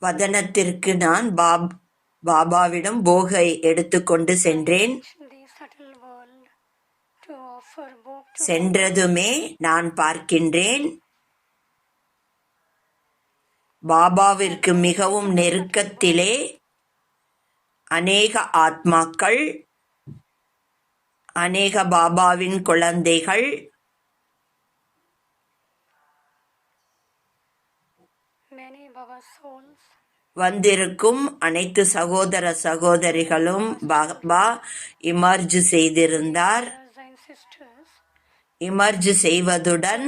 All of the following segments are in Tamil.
வதனத்திற்கு நான் பாப் பாபாவிடம் போகை எடுத்துக்கொண்டு சென்றேன். சென்றதுமே நான் பார்க்கின்றேன். பாபாவிற்கு மிகவும் நெருக்கத்திலே அநேக ஆத்மாக்கள் அநேக பாபாவின் குழந்தைகள் many Baba souls வந்திருக்கும் அனைத்து சகோதர சகோதரிகளும் பாபா இமர்ஜ் செய்திருந்தார். இமர்ஜ் செய்வதுடன்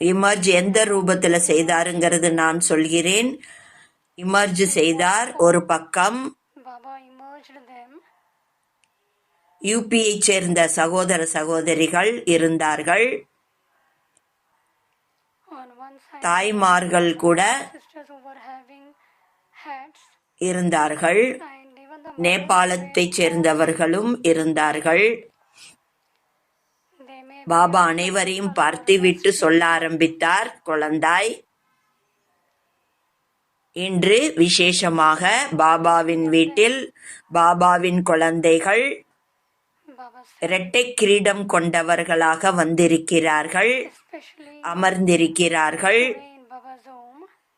இமர்ஜ் எந்த ரூபத்தில் செய்தாருங்கிறது நான் சொல்கிறேன். இமர்ஜ் செய்தார் ஒரு பக்கம். யூபியை சேர்ந்த சகோதர சகோதரிகள் இருந்தார்கள். தாய்மார்கள் கூட இருந்தார்கள். நேபாளத்தைச் சேர்ந்தவர்களும் இருந்தார்கள். பாபா அனைவரையும் பார்த்துவிட்டு சொல்ல ஆரம்பித்தார் குழந்தாய். இன்று விசேஷமாக பாபாவின் வீட்டில் பாபாவின் குழந்தைகள் இரட்டை கிரீடம் கொண்டவர்களாக வந்திருக்கிறார்கள். அமர்ந்திருக்கிறார்கள்.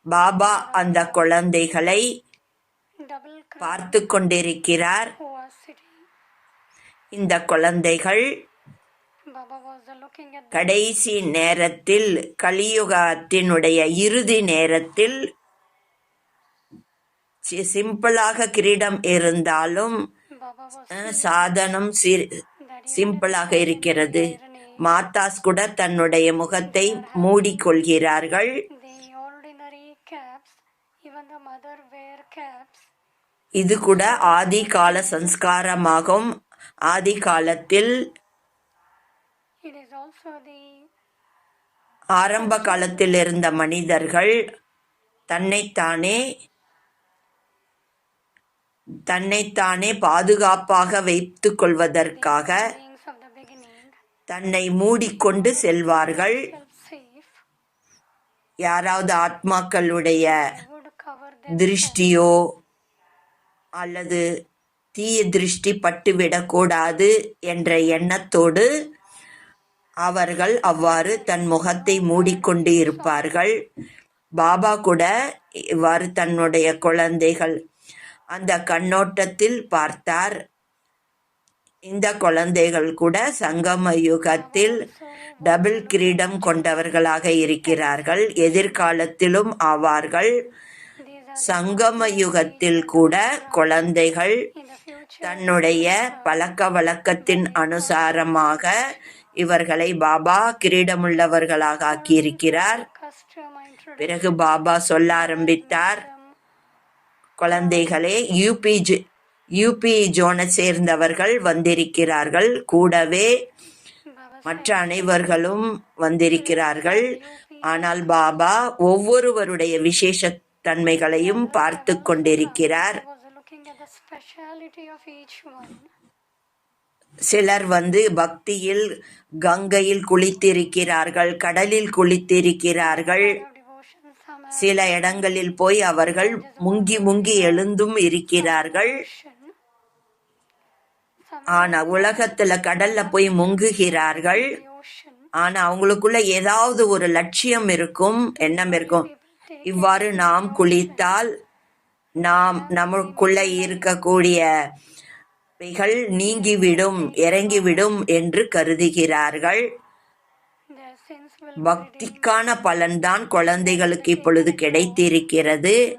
பாபா அந்த குழந்தைகளை பார்த்து கொண்டிருக்கிறார். இந்த குழந்தைகள் கடைசி நேரத்தில் கலியுகத்தினுடைய இறுதி நேரத்தில் சிம்பிளாக கிரீடம் இருந்தாலும் சாதனம் சி- சிம்பிளாக இருக்கிறது. மாதாஸ் கூட தன்னுடைய முகத்தை மூடிக்கொள்கிறார்கள். இது கூட ஆதி கால சம்ஸ்காரமாகும். ஆதி காலத்தில் ஆரம்ப காலத்தில் இருந்த மனிதர்கள் தன்னைத்தானே தன்னைத்தானே பாதுகாப்பாக வைத்து கொள்வதற்காக தன்னை மூடிக்கொண்டு செல்வார்கள். யாராவது ஆத்மாக்களுடைய திருஷ்டியோ அல்லது தீய திருஷ்டி பட்டுவிடக்கூடாது என்ற எண்ணத்தோடு அவர்கள் அவ்வாறு தன் முகத்தை மூடிக்கொண்டு இருப்பார்கள். பாபா கூட இவ்வாறு தன்னுடைய குழந்தைகள் அந்த கண்ணோட்டத்தில் பார்த்தார். இந்த குழந்தைகள் கூட சங்கம யுகத்தில் டபுள் கிரீடம் கொண்டவர்களாக இருக்கிறார்கள். எதிர்காலத்திலும் ஆவார்கள். சங்கம யுகத்தில் கூட குழந்தைகள் தன்னுடைய பழக்க வழக்கத்தின் அனுசாரமாக இவர்களை பாபா கிரீடமுள்ளவர்களாக ஆக்கியிருக்கிறார். பிறகு பாபா சொல்ல ஆரம்பித்தார். குழந்தைகளே யூபி யூபி ஜோனை சேர்ந்தவர்கள் வந்திருக்கிறார்கள். கூடவே மற்ற அனைவர்களும் வந்திருக்கிறார்கள். ஆனால் பாபா ஒவ்வொருவருடைய விசேஷ தன்மைகளையும் பார்த்து கொண்டிருக்கிறார். சிலர் வந்து பக்தியில் கங்கையில் குளித்திருக்கிறார்கள் கடலில் குளித்திருக்கிறார்கள். சில இடங்களில் போய் அவர்கள் முங்கி முங்கி எழுந்தும் இருக்கிறார்கள். ஆனா உலகத்துல கடல்ல போய் முங்குகிறார்கள். ஆனா அவங்களுக்குள்ள ஏதாவது ஒரு லட்சியம் இருக்கும் எண்ணம் இருக்கும். இவ்வாறு நாம் குளித்தால் நாம் நமக்குள்ள இருக்கக்கூடிய நீங்கிவிடும் இறங்கிவிடும் என்று கருதுகிறார்கள். பக்திக்கான பலன்தான் குழந்தைகளுக்கு இப்பொழுது கிடைத்திருக்கிறது.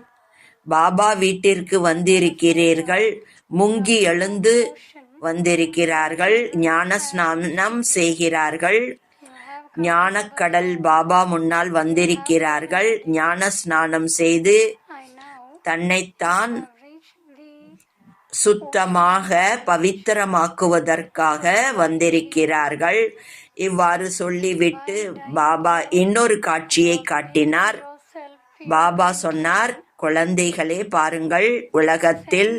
பாபா வீட்டிற்கு வந்திருக்கிறீர்கள். முங்கி எழுந்து வந்திருக்கிறார்கள். ஞான ஸ்நானம் செய்கிறார்கள். ஞானக்கடல் பாபா முன்னால் வந்திருக்கிறார்கள். ஞான ஸ்நானம் செய்து தன்னைத்தான் சுத்தமாக பவித்திரமாக்குவதற்காக வந்திருக்கிறார்கள். இவ்வாறு சொல்லிவிட்டு பாபா இன்னொரு காட்சியை காட்டினார். பாபா சொன்னார் குழந்தைகளே பாருங்கள் உலகத்தில்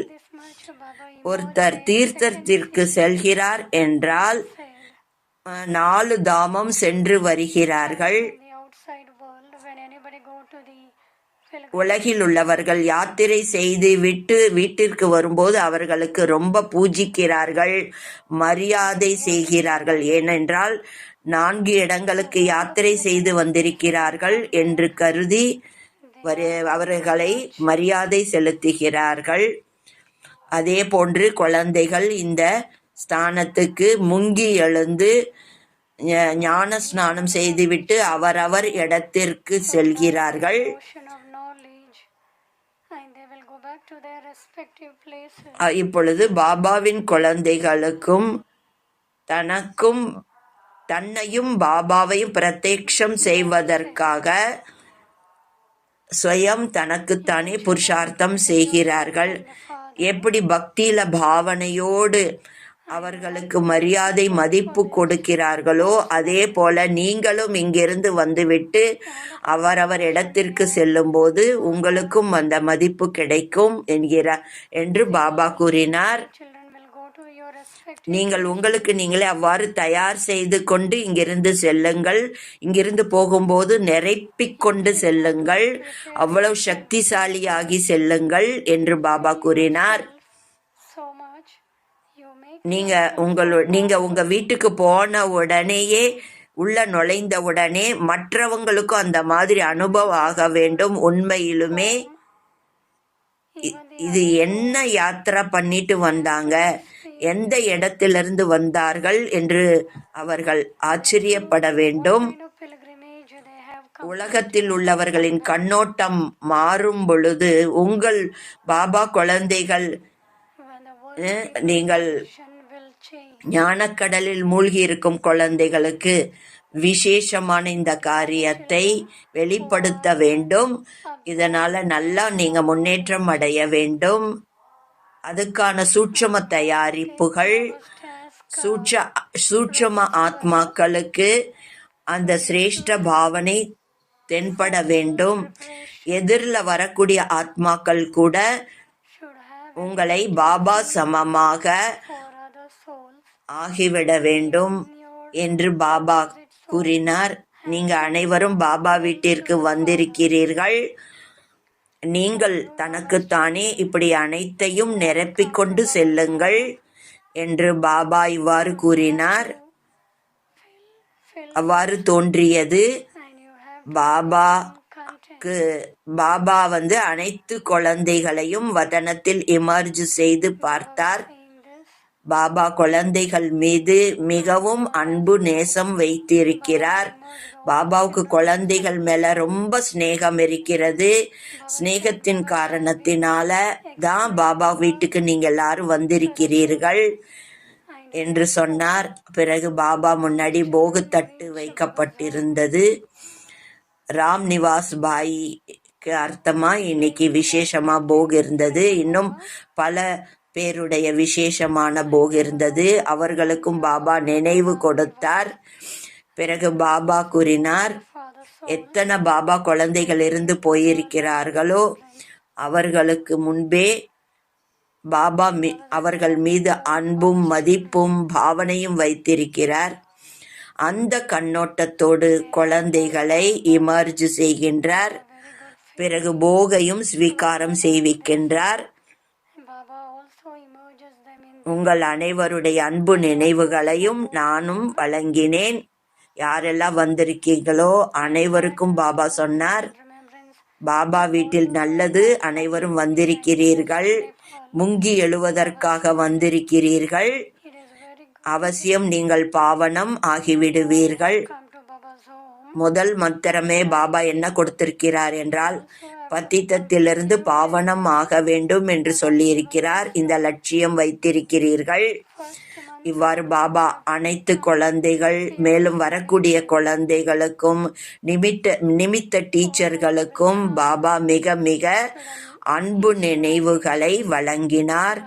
ஒருத்தர் தீர்த்தத்திற்கு செல்கிறார் என்றால் நாலு தாமம் சென்று வருகிறார்கள். உலகில் உள்ளவர்கள் யாத்திரை செய்து விட்டு வீட்டிற்கு வரும்போது அவர்களுக்கு ரொம்ப பூஜிக்கிறார்கள் மரியாதை செய்கிறார்கள். ஏனென்றால் நான்கு இடங்களுக்கு யாத்திரை செய்து வந்திருக்கிறார்கள் என்று கருதி அவர்களை மரியாதை செலுத்துகிறார்கள். அதே போன்று குழந்தைகள் இந்த ஸ்தானத்துக்கு முங்கி எழுந்து ஞான ஸ்நானம் செய்துவிட்டு அவரவர் இடத்திற்கு செல்கிறார்கள். இப்பொழுது பாபாவின் குழந்தைகளுக்கும் தனக்கும் தன்னையும் பாபாவையும் பிரத்யக்ஷம் செய்வதற்காக ஸ்வயம் தனக்குத்தானே புருஷார்த்தம் செய்கிறார்கள். எப்படி பக்தியில பாவனையோடு அவர்களுக்கு மரியாதை மதிப்பு கொடுக்கிறார்களோ அதே போல நீங்களும் இங்கிருந்து வந்துவிட்டு அவரவர் இடத்திற்கு செல்லும்போது உங்களுக்கும் அந்த மதிப்பு கிடைக்கும் என்கிறார் என்று பாபா கூறினார். நீங்கள் உங்களுக்கு நீங்களே அவ்வாறு தயார் செய்து கொண்டு இங்கிருந்து செல்லுங்கள். இங்கிருந்து போகும்போது நிரப்பிக்கொண்டு செல்லுங்கள். அவ்வளவு சக்திசாலியாகி செல்லுங்கள் என்று பாபா கூறினார். நீங்க உங்களு நீங்க உங்க வீட்டுக்கு போன உடனேயே உள்ள நுழைந்த உடனே மற்றவங்களுக்கும் அந்த மாதிரி அனுபவம் ஆக வேண்டும். உண்மையிலுமே இது என்ன யாத்திரா பண்ணிட்டு வந்தாங்க? எந்த இடத்திலிருந்து வந்தார்கள் என்று அவர்கள் ஆச்சரியப்பட வேண்டும். உலகத்தில் உள்ளவர்களின் கண்ணோட்டம் மாறும் பொழுது உங்கள் பாபா குழந்தைகள் நீங்கள் ஞானக்கடலில் மூழ்கி இருக்கும் குழந்தைகளுக்கு விசேஷமான இந்த காரியத்தை வெளிப்படுத்த வேண்டும். இதனால நல்லா நீங்க முன்னேற்றம் அடைய வேண்டும். அதுக்கான சூட்சம தயாரிப்புகள் சூட்ச சூட்சம ஆத்மாக்களுக்கு அந்த சிரேஷ்ட பாவனை தென்பட வேண்டும். எதிரில் வரக்கூடிய ஆத்மாக்கள் கூட உங்களை பாபா சமமாக ஆகிவிட வேண்டும் என்று பாபா கூறினார். நீங்க அனைவரும் பாபா வீட்டிற்கு வந்திருக்கிறீர்கள். நீங்கள் தனக்குத்தானே இப்படி அனைத்தையும் நிரப்பிக்கொண்டு செல்லுங்கள் என்று பாபா இவ்வாறு கூறினார். அவ்வாறு தோன்றியது பாபா content. பாபா வந்து அனைத்து குழந்தைகளையும் வதனத்தில் இமர்ஜ் செய்து பார்த்தார். பாபா குழந்தைகள் மீது மிகவும் அன்பு நேசம் வைத்திருக்கிறார். பாபாவுக்கு குழந்தைகள் மேல ரொம்ப சிநேகம் இருக்கிறது. சிநேகத்தின் காரணத்தினால தான் பாபா வீட்டுக்கு நீங்க எல்லாரும் வந்திருக்கிறீர்கள் என்று சொன்னார். பிறகு பாபா முன்னாடி போகுத்தட்டு வைக்கப்பட்டிருந்தது. ராம் நிவாஸ் பாய்க்கு அர்த்தமா இன்னைக்கு விசேஷமா போக் இருந்தது. இன்னும் பல பேருடைய விசேஷமான போக் இருந்தது. அவர்களுக்கும் பாபா நினைவு கொடுத்தார். பிறகு பாபா கூறினார் எத்தனை பாபா குழந்தைகள் இருந்து போயிருக்கிறார்களோ அவர்களுக்கு முன்பே பாபா மீ அவர்கள் மீது அன்பும் மதிப்பும் பாவனையும் வைத்திருக்கிறார். அந்த கண்ணோட்டத்தோடு குழந்தைகளை இமர்ஜ் செய்கின்றார். பிறகு போகையும் ஸ்வீகாரம் செய்விக்கின்றார். உங்கள் அனைவருடைய அன்பு நினைவுகளையும் நானும் வழங்கினேன். யாரெல்லாம் வந்திருக்கீங்களோ அனைவருக்கும் பாபா சொன்னார். பாபா வீட்டில் நல்லது அனைவரும் வந்திருக்கிறீர்கள். முங்கி எழுவதற்காக வந்திருக்கிறீர்கள். அவசியம் நீங்கள் பாவனம் ஆகிவிடுவீர்கள். முதல் மந்திரமே பாபா என்ன கொடுத்திருக்கிறார் என்றால் பத்தித்தத்திலிருந்து பாவனம் ஆக வேண்டும் என்று சொல்லியிருக்கிறார். இந்த லட்சியம் வைத்திருக்கிறீர்கள். இவ்வாறு பாபா அனைத்து குழந்தைகள் மேலும் வரக்கூடிய குழந்தைகளுக்கும் நிமித்த நிமித்த டீச்சர்களுக்கும் பாபா மிக மிக அன்பு நினைவுகளை வழங்கினார்.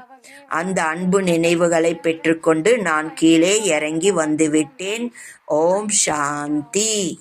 அந்த அன்பு நினைவுகளை பெற்றுக்கொண்டு நான் கீழே இறங்கி வந்துவிட்டேன். ஓம் சாந்தி.